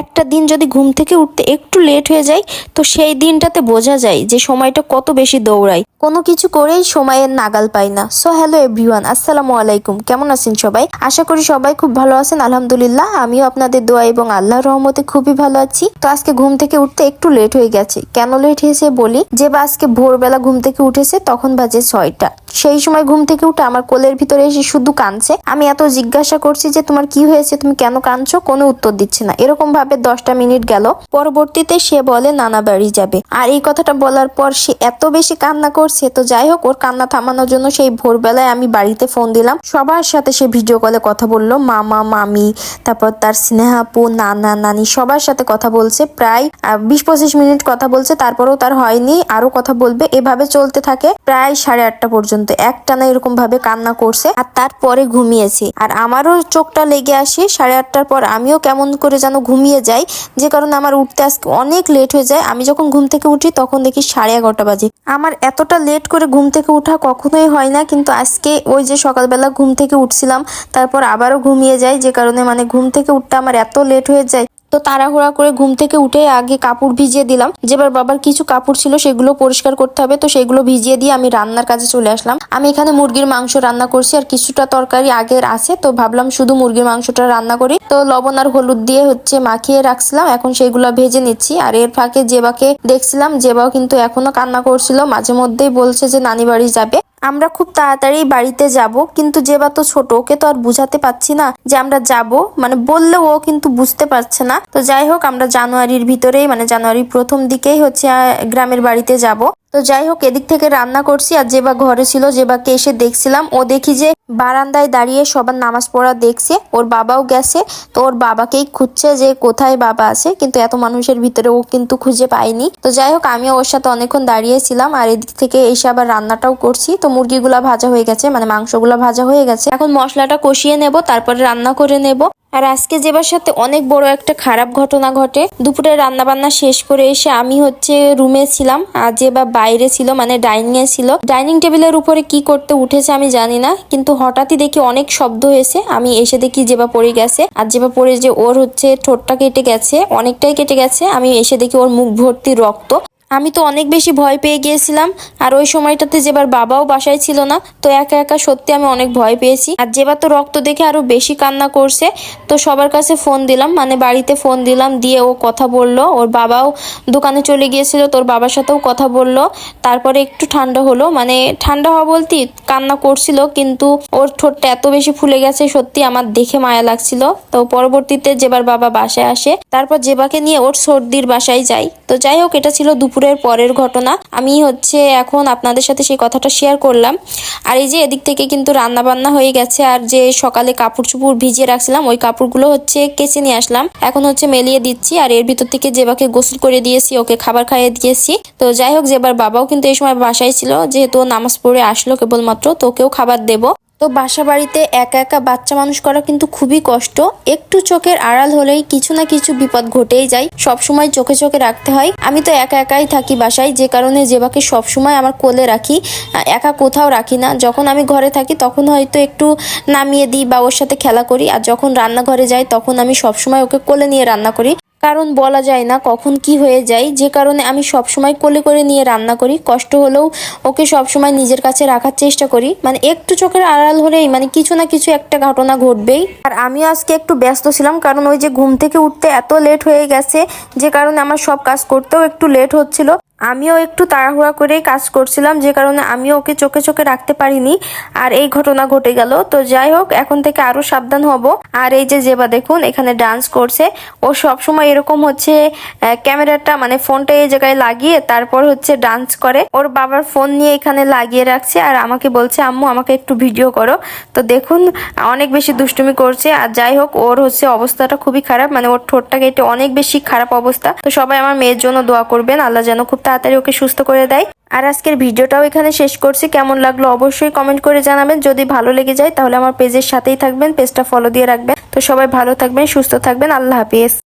একটা দিন যদি ঘুম থেকে উঠতে একটু লেট হয়ে যায়, তো সেই দিনটাতে বোঝা যায় যে সময়টা কত বেশি দৌড়ায়। কোনো কিছু করেই সময়ের নাগাল পাই না। সো হ্যালো এভরিওয়ান আসসালামু আলাইকুম। কেমন আছেন সবাই? আশা করি সবাই খুব ভালো আছেন, আলহামদুলিল্লাহ। আমিও আপনাদের দোয়া এবং আল্লাহর রহমতে খুবই ভালো আছি। তো আজকে ঘুম থেকে উঠতে একটু লেট হয়ে গেছে। কেন লেট হয়েছে বলি? যে বা আজকে ভোরবেলা ঘুম থেকে উঠেছে, তখন বাজে ছয়টা। সেই সময় ঘুম থেকে উঠে আমার কোলের ভিতরে এসে শুধু কাঁদছে। আমি এত জিজ্ঞাসা করছি যে, তোমার কি হয়েছে? তুমি কেন কাঁদছো? কোনো উত্তর দিচ্ছে না। এরকম ভাবে দশটা মিনিট গেল। পরবর্তীতে সে বলে, নানা বাড়ি যাবে। আর এই কথাটা বলার পর সে এত বেশি কান্না করছে, তো যাই হোক, ওর কান্না থামানোর জন্য সেই ভোরবেলায় আমি বাড়িতে ফোন দিলাম। সবার সাথে সে ভিডিও কলে কথা বলল। মামা, মামি, তারপর তার স্নেহাপু নানা, নানি সবার সাথে কথা বলছে। প্রায় বিশ পঁচিশ মিনিট কথা বলছে। তারপরেও তার হয়নি। আরও কথা বলবে। এভাবে চলতে থাকে প্রায় সাড়ে আটটা পর্যন্ত। একটানা এরকম ভাবে কান্না করছে আর তারপরে ঘুমিয়েছে। আর আমারও চোখটা লেগে আসে। সাড়ে আটটার পর আমিও কেমন করে যেন ঘুমিয়ে যাই। যে কারণে আমার উঠতে আজকে অনেক লেট হয়ে যায়। আমি যখন ঘুম থেকে উঠি, তখন দেখি সাড়ে এগারোটা বাজে। আমার এতটা লেট করে ঘুম থেকে উঠা কখনোই হয় না, কিন্তু আজকে ওই যে সকালবেলা ঘুম থেকে উঠছিলাম, তারপর আবারও ঘুমিয়ে যাই। যে কারণে মানে ঘুম থেকে উঠতে আমার এত লেট হয়ে যায় তো তাড়াহুড়া করে ঘুম থেকে উঠে আগে কাপড় ভিজিয়ে দিলাম। যেবার বাবার কিছু কাপড় ছিল সেগুলো পরিষ্কার করতে হবে, তো সেগুলো ভিজিয়ে দিয়ে আমি রান্নার কাজে চলে আসলাম। আমি এখানে মুরগির মাংস রান্না করছি আর কিছুটা তরকারি আগের আছে, তো ভাবলাম শুধু মুরগির মাংসটা রান্না করি। তো লবণ আর হলুদ দিয়ে হচ্ছে মাখিয়ে রাখছিলাম, এখন সেগুলো ভেজে নিচ্ছি। আর এর ফাঁকে জেবাকে দেখছিলাম, জেবাও কিন্তু এখনও কান্না করছিল। মাঝে মধ্যেই বলছে যে, নানি বাড়ি যাবে। আমরা খুব তাড়াতাড়ি বাড়িতে যাব, কিন্তু যে বা তো ছোট, ওকে তো আর বুঝাতে পারছি না যে আমরা যাব। মানে বললেও ও কিন্তু বুঝতে পারছে না। তো যাই হোক, আমরা জানুয়ারির ভিতরেই মানে জানুয়ারির প্রথম দিকেই হচ্ছে গ্রামের বাড়িতে যাব। তো যাই হোক, এদিক থেকে রান্না করছি আর যে বা ঘরে ছিল যেবাকে এসে দেখছিলাম। ও দেখি যে বারান্দায় দাঁড়িয়ে সবার নামাজ পড়া দেখছে। ওর বাবাও গেছে। তো ওর বাবাকেই খুঁজছে যে কোথায় বাবা আছে। কিন্তু এত মানুষের ভিতরে ও কিন্তু খুঁজে পায়নি। তো যাই হোক, আমিও ওর সাথে অনেকক্ষণ দাঁড়িয়েছিলাম আর এদিক থেকে এসে আবার রান্নাটাও করছি। তো মুরগিগুলা ভাজা হয়ে গেছে মানে মাংসগুলো ভাজা হয়ে গেছে। এখন মশলাটা কষিয়ে নেব, তারপরে রান্না করে নেব। আর আজকে যেবার সাথে অনেক বড় একটা খারাপ ঘটনা ঘটে। দুপুরে রান্না বান্না শেষ করে এসে আমি হচ্ছে রুমে ছিলাম, আর যে বা বাইরে ছিল মানে ডাইনিং এ ছিল। ডাইনিং টেবিলের উপরে কি করতে উঠেছে আমি জানি না, কিন্তু হঠাৎই দেখি অনেক শব্দ হয়েছে। আমি এসে দেখি যেবা পড়ে গেছে, আর যেবা পড়ে যে ওর হচ্ছে ঠোঁটটা কেটে গেছে, অনেকটাই কেটে গেছে। আমি এসে দেখি ওর মুখ ভর্তি রক্ত। আমি তো অনেক বেশি ভয় পেয়ে গিয়েছিলাম, আর ওই সময়টাতে যেবার বাবাও বাসায় ছিল না, তো একা একা সত্যি আমি অনেক ভয় পেয়েছি। আর যেবার তো রক্ত দেখে আরও বেশি কান্না করছে, তো সবার কাছে ফোন দিলাম মানে বাড়িতে ফোন দিলাম, দিয়ে ও কথা বলল। ওর বাবাও দোকানে চলে গিয়েছিল তোর বাবার সাথেও কথা বলল। তারপরে একটু ঠান্ডা হলো মানে ঠান্ডা হওয়া বলতে কান্না করছিল, কিন্তু ওর ঠোঁটটা এত বেশি ফুলে গেছে, সত্যি আমার দেখে মায়া লাগছিল। তো পরবর্তীতে যেবার বাবা বাসায় আসে, তারপর জেবাকে নিয়ে ওর সর্দির বাসায় যাই। তো যাই হোক, এটা ছিল দুপুরের পরের ঘটনা। আমি হচ্ছে এখন আপনাদের সাথে সেই কথাটা শেয়ার করলাম। আর এই যে এদিক থেকে কিন্তু রান্না বান্না হয়ে গেছে, আর যে সকালে কাপড় চুপড় ভিজিয়ে রাখছিলাম, ওই কাপড়গুলো হচ্ছে কেচে নিয়ে আসলাম। এখন হচ্ছে মেলিয়ে দিচ্ছি, আর এর ভিতর থেকে জেবাকে গোসল করে দিয়েছি, ওকে খাবার খাইয়ে দিয়েছি। তো যাই হোক যেবার বাবাও কিন্তু এই সময় বাসায় ছিল, যেহেতু নামাজ পড়ে আসলো কেবলমাত্র, তো ওকেও খাবার দেবো। তো বাসা বাড়িতে একা একা বাচ্চা মানুষ করা কিন্তু খুবই কষ্ট। একটু চোখের আড়াল হলেই কিছু না কিছু বিপদ ঘটেই যায়। সব সময় চোখে চোখে রাখতে হয়। আমি তো একা একাই থাকি বাসায়, যে কারণে জেবাকে সব সময় আমার কোলে রাখি একা কোথাও রাখি না। যখন আমি ঘরে থাকি তখন হয়তো একটু নামিয়ে দিই বা ওর সাথে খেলা করি। আর যখন রান্নাঘরে যাই তখন আমি সব সময় ওকে কোলে নিয়ে রান্না করি। কারণ বলা যায় না কখন কি হয়ে যায়। যে কারণে আমি সব সময় কোলে করে নিয়ে রান্না করি। কষ্ট হলেও ওকে সব সময় নিজের কাছে রাখার চেষ্টা করি। মানে একটু চোখের আড়াল হলেই মানে কিছু না কিছু একটা ঘটনা ঘটবেই। আর আমি আজকে একটু ব্যস্ত ছিলাম কারণ ওই যে ঘুম থেকে উঠতে এত লেট হয়ে গেছে, যে কারণে আমার সব কাজ করতেও একটু লেট হচ্ছিল। আমিও একটু তাড়াহুড়া করেই কাজ করছিলাম, যে কারণে আমিও ওকে চোখে চোখে রাখতে পারিনি। আর এই ঘটনা ঘটে গেল। তো যাই হোক, এখন থেকে আরও সাবধান হব। আর এই যে যেবা দেখুন, এখানে ডান্স করছে। ও সব সময় এরকম হচ্ছে ক্যামেরাটা মানে ফোনটা এই জায়গায় লাগিয়ে তারপর হচ্ছে ডান্স করে। ওর বাবার ফোন নিয়ে এখানে লাগিয়ে রাখছে আর আমাকে বলছে, আম্মু, আমাকে একটু ভিডিও করো। তো দেখুন, অনেক বেশি দুষ্টুমি করছে। আর যাই হোক, ওর হচ্ছে অবস্থাটা খুবই খারাপ। মানে ওর ঠোঁটটা কেটে অনেক বেশি খারাপ অবস্থা। তো সবাই আমার মেয়ের জন্য দোয়া করবেন। আল্লাহ যেন খুব তাড়াতাড়ি ওকে সুস্থ করে দেয়। আর আজকের ভিডিওটাও এখানে শেষ করছি। কেমন লাগল অবশ্যই কমেন্ট করে জানাবেন। যদি ভালো লেগে যায় তাহলে আমার পেজের সাথেই থাকবেন পেজটা ফলো দিয়ে রাখবেন। তো সবাই ভালো থাকবেন, সুস্থ থাকবেন। আল্লাহ হাফিজ।